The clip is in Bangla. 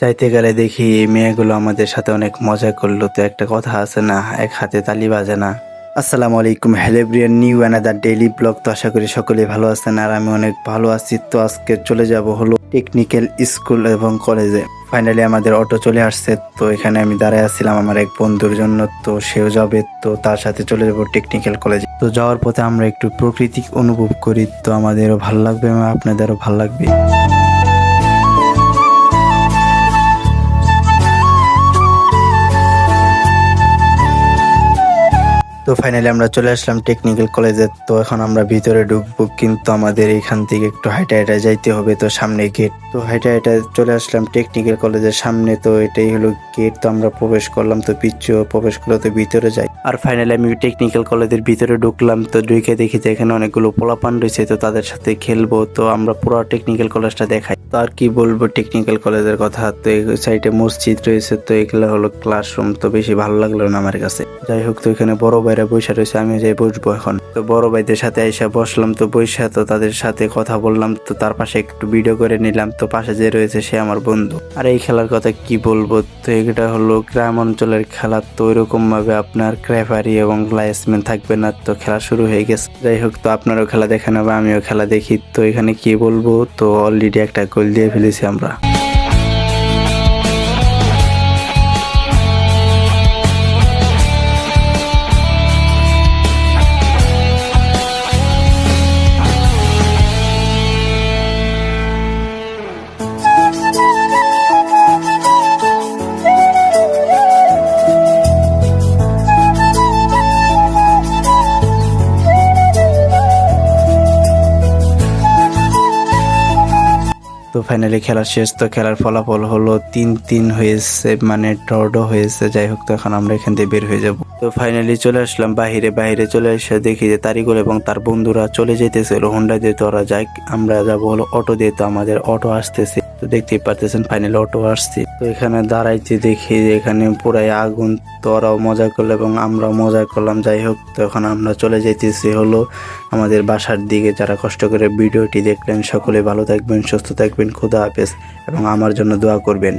যাইতে গেলে দেখি এই মেয়েগুলো আমাদের সাথে অনেক মজা করল, তো একটা কথা আছে না, এক হাতে তালি বাজে না। আসসালামু আলাইকুম হ্যালেব্রিয়ান নিউ অ্যানাদার ডেইলি ব্লগ, তো আশা করি সকলেই ভালো আছেন, আর আমি অনেক ভালো আছি, তো আজকে চলে যাব হলো টেকনিক্যাল স্কুল এবং কলেজে। ফাইনালি আমাদের অটো চলে আসছে, তো এখানে আমি দাঁড়ায় আসছিলাম আমার এক বন্ধুর জন্য, তো সেও যাবে, তো তার সাথে চলে যাব টেকনিক্যাল কলেজে। তো যাওয়ার পথে আমরা একটু প্রকৃতিক অনুভব করি, তো আমাদেরও ভালো লাগবে এবং আপনাদেরও ভালো লাগবে। তো ফাইনালি আমরা চলে আসলাম টেকনিক্যাল কলেজে তো এখন আমরা ভিতরে ঢুকবো, কিন্তু আমাদের এখান থেকে একটু হাইটা হাইটা যাইতে হবে তো সামনে গেট তো হাইটা হাইটা চলে আসলাম টেকনিক্যাল কলেজের সামনে, তো এটাই হলো গেট তো আমরা প্রবেশ করলাম, তো পিচ্ছু প্রবেশ করলে তো ভিতরে যাই আর ফাইনালি আমি টেকনিক্যাল কলেজের ভিতরে ঢুকলাম, তো ঢুকে দেখি যে এখানে অনেকগুলো পোলাপান রয়েছে, তো তাদের সাথে খেলব। তো আমরা পুরো টেকনিক্যাল কলেজটা দেখাই। তো আর কি বলব টেকনিক্যাল কলেজের কথা। তো এই সাইডে মসজিদ রয়েছে, তো এগুলো হলো ক্লাসরুম তো বেশি ভালো লাগল না আমার কাছে। যাই হোক, তো এখানে বড় ভাইরা বসে রয়েছে আমি যাই বসবো এখন। তো বড় ভাইদের সাথে এসে বসলাম, তো বসে তো তাদের সাথে কথা বললাম, তো তার পাশে একটু ভিডিও করে নিলাম, তো পাশে যে রয়েছে সে আমার বন্ধু। আর এই খেলার কথা কি বলব, তো এটা হলো গ্রাম অঞ্চলের খেলা, তো ওইরকম ভাবে আপনার ক্রেফারি এবং লাইসম্যান থাকবে না, তো খেলা শুরু হয়ে গেছে। যাই হোক, তো আপনারও খেলা দেখে বা আমিও খেলা দেখি, তো এখানে কি বলব, তো অলরেডি একটা গোল দিয়ে ফেলেছি আমরা। তো ফাইনালি খেলা শেষ, তো খেলার ফলাফল হলো তিন তিন হয়েছে মানে ড্র হয়েছে। যাই হোক তো এখন আমরা এখান থেকে বের হয়ে যাব। তো ফাইনালি চলে আসলাম বাহিরে বাহিরে চলে এসে দেখি যে তারিকুল এবং তার বন্ধুরা চলে যেতেছিল। হোন্ডা দিয়ে তো ওরা যাই আমরা যাব হলো অটো দিয়ে, তো আমাদের অটো আসতেছে। তো দেখতেই পারতেছেন ফাইনালি অটো আসছে। তো এখানে দাঁড়াইতে দেখি এখানে পুরাই আগুন, তো ওরাও মজা করল এবং আমরাও মজা করলাম। যাই হোক তো এখন আমরা চলে যাইতেছি হলো আমাদের বাসার দিকে। যারা কষ্ট করে ভিডিওটি দেখলেন, সকলে ভালো থাকবেন, সুস্থ থাকবেন খুদা হাফেজ এবং আমার জন্য দোয়া করবেন।